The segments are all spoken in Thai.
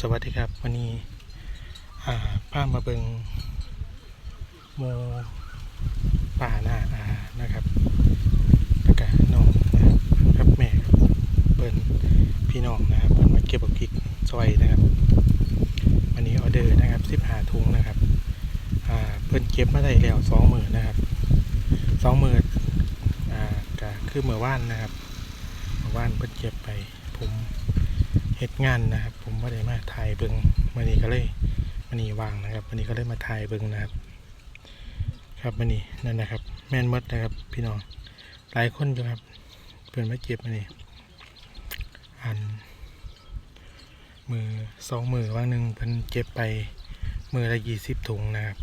สวัสดีครับวันนี้อ่ามาเบิงโมป่าหน้าอานะครับแล้วก็น้องนะครับกับแม่ครับเบิ้นพี่น้องนะครับเพิ่นมาเก็บบักพริกซอยนะครับวันนี้ออเดอร์นะครับสิบหาถุงนะครับเพิ่นเก็บมาได้แล้วสองหมื่นนะครับสองหมื่นอ่าก็คือเมื่อวานนะครับเมื่อวานเพิ่นเก็บไปผมเฮ็ดงานนะครับ ม่ได้มาถ่ายเบิงวันนี้ก็เลยวันนี้วางนะครับวันนี้ก็เลยมาถ่ายเบิงนะครับ ครับวันนี้นั่นนะครับ แม่นมดนะครับ พี่น้องหลายคนอยู่ครับเพื่อนมาเก็บมานี่อันมือสองมือว่างหนึ่งเพิ่นเก็บไปมือละยี่สิบถุงนะครับ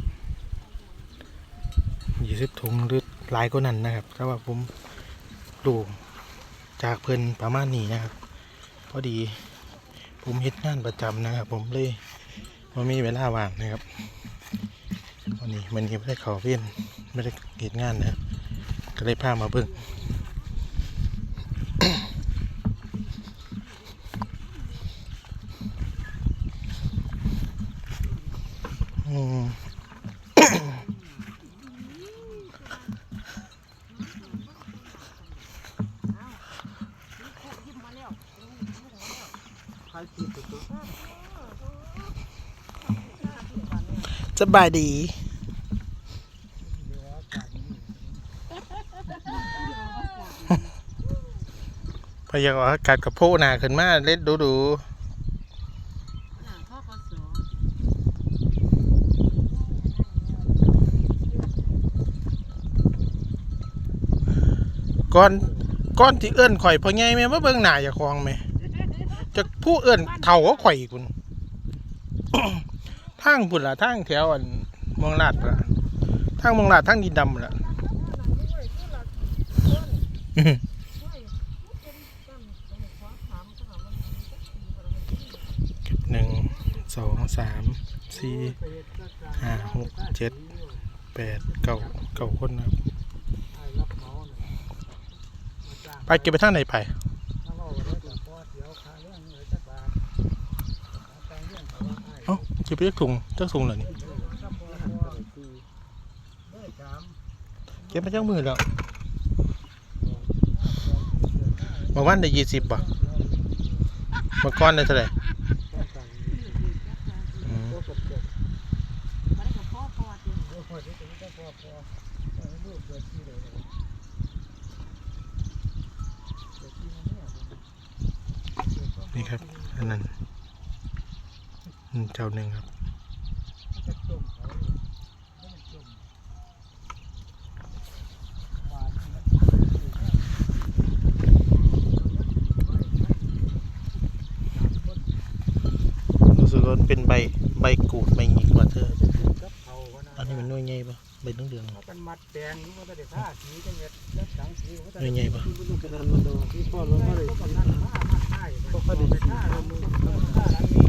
ยี่สิบถุงหรือหลายกว่านั้นนะครับแต่ว่าผมดูจากเพิ่นประมาณนี้นะครับ พอดี ผมเฮ็ดงานประจำนะครับ ผมเลยว่ามีเวลาว่างนะครับวันนี้มันยังไม่ได้เขอเวียนไม่ได้เฮ็ดงานนะครับก็เลยพามาเบิ่ง อืม สบายดีพยากรณ์อากาศกับโพหนาขึ้นมาเล่นดูดูก่อนก่อนที่เอื้อนข่อยพอไงแม่มาเบิ่งหน้าอย่าคลองแม่จะผู้เอื้อนเท่าก็ข่อยคุณ ทางพุ่นละทางแถวอันเมืองลาดละทางเมืองลาดทางดินดำละอื้อหือหนึ่งสองสามสี่ห้าหกเจ็ดแปดเก้าเก้าคนนะครับไปเก็บไปทางไหนไปเอ้าเก็บไปจักถุงจักถุงเหรอนี่เก็บไปจักมือแล้วเมื่อวันได้ยี่สิบป่ะเมื่อก้อนได้เท่าไหร่อืมนี่ครับ อันนั้นอืม เจ้าหนึ่งครับรู้สึกว่ามันเป็นใบใบกูดใบหงิกกว่าเธออันนี้มันน่วยใหญ่ปะใบเหลืองเขาเป็นมัดแดงอยู่ว่าแต่ท่าสีจังเม็ดแล้วสังสีว่าแต่ๆหน่ยใหญ่ปะกระดานมันดูที่พ่อรู้ว่าเลยก็นั่นมามาท่ายก็ค่อยไปท่าแล้วมึงท่าหลังนี้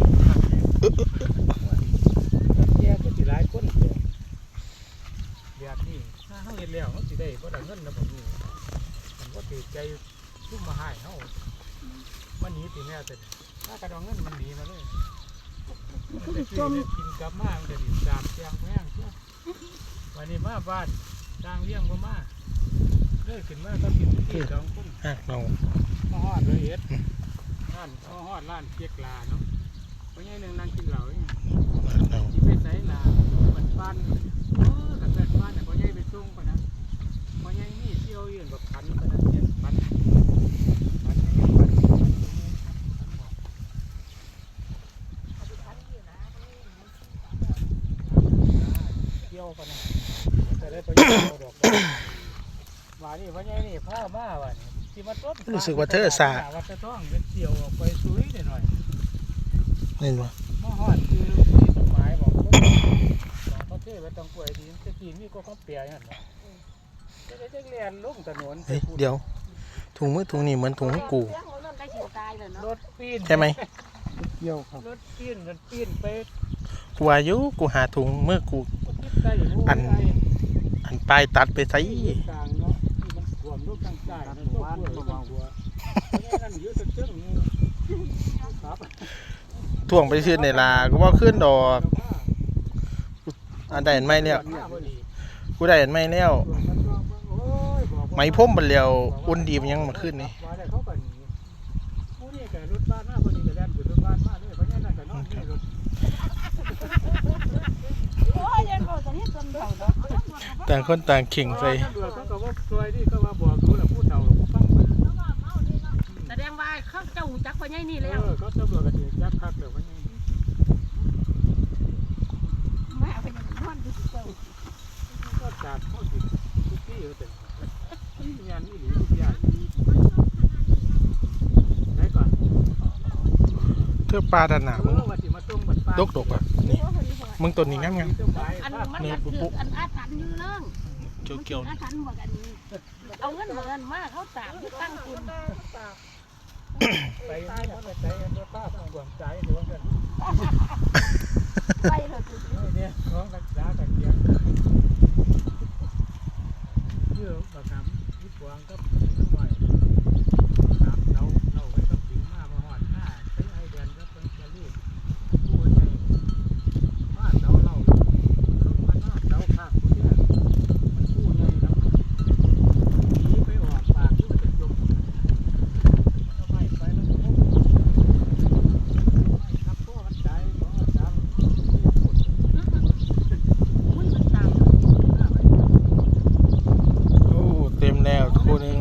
แย่ก็สิหลายคนเดียวแบบนี้ถ้าเฮาเห็นแล้วเฮาสิได้บ่ได้เงินนะผมนี่ผมก็ติดใจ ซุ่มมาให้เฮามันหนีติแน่แต่ถ้ากระดองเงินมันหนีมาเลยมันได้ซื้อได้กินกลับมามันจะดิสามแจงแพงเชียววันนี้มาบ้านจางเลี้ยงบ่มาเลยขึ้นมาก็กินที่สองคนหักเรามาฮอดเลยเอ็ดร้านมาฮอดร้านเกียกลาเนาะเพราะงั้นหนึ่งนั่งกินเหล้าอยู่หักเราที่ไปใส่ลาบันปันเออกันแบบปันเนี่ยเพราะงั้นไปส่งปะนะเพราะงั้นนี่เที่ยวยืนแบบพันปะนะเนี่ยพันพันเนี่ยพันเที่ ยวปะนนะจะได้ไปเที่ยวดอกว่านี่พราะงั้นนี่ผ้ามาว่ะนี่ที่มาต้นรู้สึกว่าเธอสา วัดจะต้องเป็นเที่ยวออกไปซุยหน่อยเล่นปะมอฮอดคือที่ต้นไม้บอกต้นบอกเขาเท่ไว้ตรงกล้วยดีตะกี้มีก็เขาเปียอย่างนั้นนะจะได้จะเรียนลงถนนเฮ้ยเดี๋ยว ถุงมือถุงนี่เหมือนถุงของกูรถปีนใช่ไหมเกี่ยวครับรถปีนรถปีนไปกูอายุกูหาถุงมือกู อัน อันปลายตัดไปใส่กลางเนาะที่มันขวมลูกทางใต้นะตัวกล้วยตัวหัวเพราะงั้นนั่นอยู่ตะเจ้งครับถ่วงไปชื่อในลาก็ว่าขึ้นดอก อันใดเห็นไหมเนี่ยกูได้เห็นไหมแล้วไหมพ่มบันเลียวอุ่นดีมันยังมาขึ้นนี่ ว่าได้เขาก็หนีผู้นี่ก็รถบ้านมาคนนี้ก็แล่นขึ้นรถบ้านมาเลยเพราะงั้นน่ะก็นอนในรถ โอ้ยยังบอกตอนนี้จนเฒ่าเนาะ ต่างคนต่างขิงใส่ตำรวจเขาก็ว่าซอยนี่ก็ว่าบอกรู้แล้วผู้เฒ่าผู้ฟังมันแสดงว่าเขาเจ้าหูจักพ่อใหญ่นี่เอแล้วอเขาตำรวจก็สิจับคักแล้วว่าไงแม่เอาไปยังนอนดูเจ้าก็จับเข้าติดทุกที่อยู่แต่นี่งานนี่หรือทุกอย่างไหนก่อนเทือกปลาดานหนามึงว่าสิมาต้มบัดปลาดกดกอะนี่ มึงตัวนี้งั้งงั้งอันมันก็คืออันอาถรรพ์อยู่เรื่องเกี่ยวเกี่ยวอาถรรพ์บอกอันนี้เอาเงินมาเงินมาเขาตามที่ตั้งคุณไปนี่มันไปรถป้าต้องหวงใจหรือว่าเงินไปเลยคุณเนี่ยน้องรักษากันเกียงเชื่อบักคำยึดวางก็ทั้งไหวน้ำเราเราไว้กับถึงมามาหอดหน้าใช้ไอเดียนก็เป็นจะรีบผู้ใหญ่ว่าเสาเราต้องมาหน้าเสาข้างผู้เนี่ยมันผู้ใหญ่นะหนีไปออกปากที่มันจะจมทำไมไปแล้วก็พบไม่ครับพ่อมันใจเพราะว่าจำพูด มันมันตาม โอ้เต็มแล้ว คู่หนึง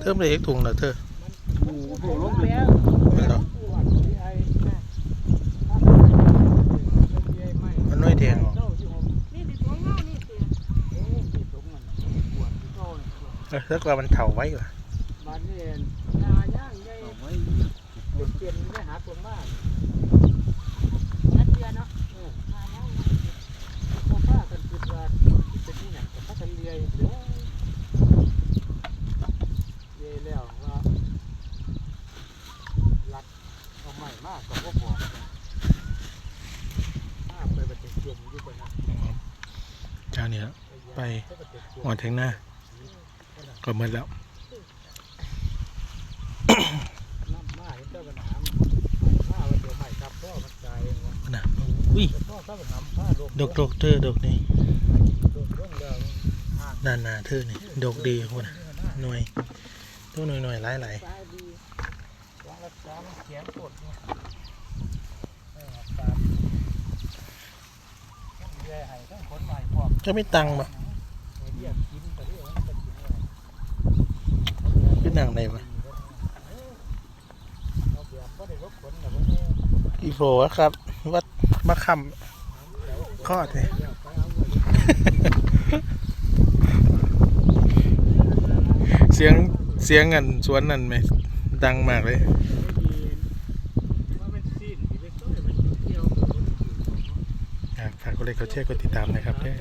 เทิมเลยเอกถุงเหรอเธอมันน้อยแดงเหรอนี่ติดตัวเงานี่ติเออเทือกว่ามันเถาไว้ว่ะบ้านนี่เองนาย่างใหญ่เปลี่ยน ม่หาคนมากนัดเดือนเนาะพอป้ากันคิดว่าเป็นนี่อย่างกับพัทเลียเดี๋ยวเย่แล้วว่ารัดเอาใหม่มากกับพวกบอกมากไปบัดเจ็บจมอยู่คนนั้นเจ้านี่แล้วไปหอดถึงหน้าก็หมดแล้ว น้ำมาเห็นเจ้าปัญหาผ้าวันเดียวใหม่ครับพ่อมันใจว่า นะ อุ้ยพ่อเข้าปัญหาผ้าลงดกดกเธอดกนี่ด่างด้านหน้าเธอนี่ดกดีคนหน่วยตัวหน่วยหน่วยหลายหลายจะไม่ตังค์ปะเรียกกินแต่เรียกมันจะกินอะไรขึ้นนางได้ปะเราเบียบก็ได้รบกวนแต่ว่าเนี่ยอีโฟครับ วัด มาคำคอดเลยเสียงเสียงกันสวนนั่นไหมดังมากเลยฝากกดไลค์กดแชร์กดติดตามนะครับเนี่ย